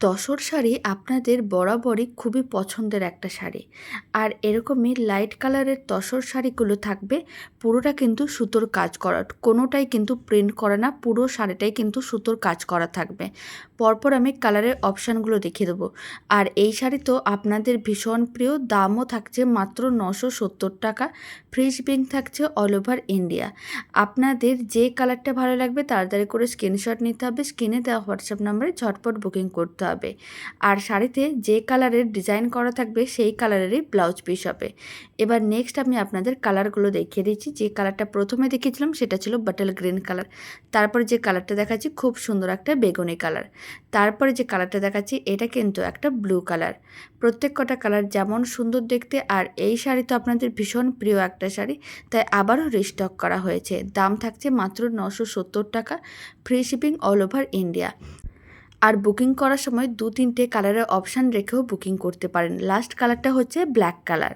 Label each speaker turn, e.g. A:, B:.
A: তসর শাড়ি আপনাদের বরাবরই খুবই পছন্দের একটা শাড়ি। আর এরকমই লাইট কালারের তসর শাড়িগুলো থাকবে, পুরোটা কিন্তু সুতোর কাজ করা, কোনোটাই কিন্তু প্রিন্ট করা না, পুরো শাড়িটাই কিন্তু সুতোর কাজ করা থাকবে। পরপর আমি কালারের অপশানগুলো দেখিয়ে দেবো। আর এই শাড়ি তো আপনাদের ভীষণ প্রিয়, দামও থাকছে মাত্র নশো সত্তর টাকা ফ্রি শিপিং থাকছে অল ওভার ইন্ডিয়া আপনাদের যে কালারটা ভালো লাগবে তাড়াতাড়ি করে স্ক্রিনশট নিতে হবে স্ক্রিনে দেওয়া হোয়াটসঅ্যাপ নাম্বারে ঝটপট বুকিং করতে হবে আর শাড়িতে যে কালারের ডিজাইন করা থাকবে, সেই কালারেরই ব্লাউজ পিস হবে। এবার নেক্সট আমি আপনাদের কালারগুলো দেখিয়ে দিচ্ছি। যে কালারটা প্রথমে দেখিয়েছিলাম, সেটা ছিল বাটল গ্রিন কালার তারপরে যে কালারটা দেখাচ্ছি, খুব সুন্দর একটা বেগুনি কালার তারপরে যে কালারটা দেখাচ্ছি, এটা কিন্তু একটা ব্লু কালার প্রত্যেক কটা কালার যেমন সুন্দর দেখতে, আর এই শাড়ি তো আপনাদের ভীষণ প্রিয় একটা শাড়ি। তাই আবারও রিস্টক করা হয়েছে। দাম থাকছে মাত্র নশো সত্তর টাকা। Free shipping all over India আর বুকিং করার সময় দু তিনটে কালারের অপশান রেখেও বুকিং করতে পারেন। লাস্ট কালারটা হচ্ছে ব্ল্যাক কালার